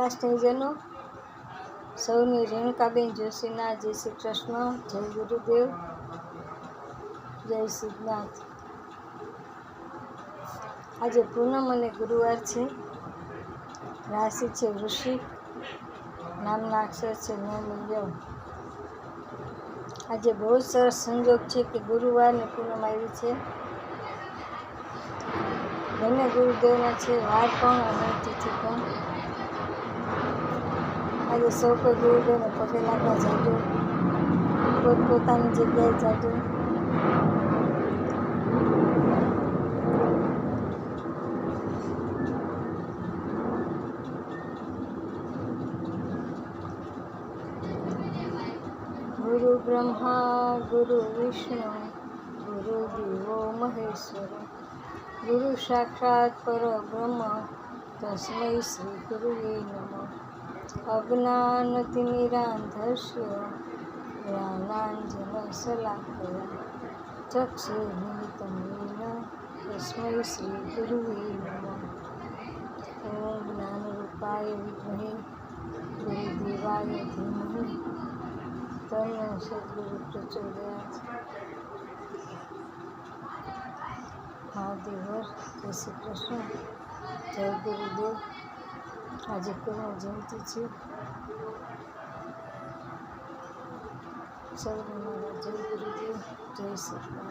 વહાલા સ્નેહીજનો સૌને રેણુકાબેન જોશીના જય શ્રી કૃષ્ણ, જય ગુરુદેવ, જય સિદ્ધનાથ આજે પૂનમ અને ગુરુવાર છે. રાશિ છે વૃશ્ચિક, નામના અક્ષર છે નવ આજે બહુ સરસ સંજોગ છે કે ગુરુવાર ને પૂનમ આવી છે. બંને ગુરુદેવના છે, વાર પણ અને તિથિ પણ. આજે સૌ કોઈ ગુરુદેવને પગે લાગવા જાજો પોતપોતાની જગ્યાએ જાજો ગુરુ બ્રહ્મા, ગુરુ વિષ્ણુ, ગુરુ દેવો મહેશ્વર. ગુરુ સાક્ષાત પરબ્રહ્મ, તસ્મૈ શ્રી ગુરુવે નમઃ. અજ્ઞાનતિમિરાંધસ્ય જ્ઞાનાંજન શલાકયા ચક્ષુર્મિલિતમેન તસ્મૈ શ્રી ગુરુવે નમઃ ઓમ જ્ઞાનરૂપાય વિદ્મહે ગુરુદેવાય ધીમહિ તન્નો સદગુરુ પ્રચોદયાત મહાદેવર જય શ્રી કૃષ્ણ. જય ગુરુદેવ. આજે પૂર્ણ જયંતિ છે સૌને મારા જય જય શ્રીનાથ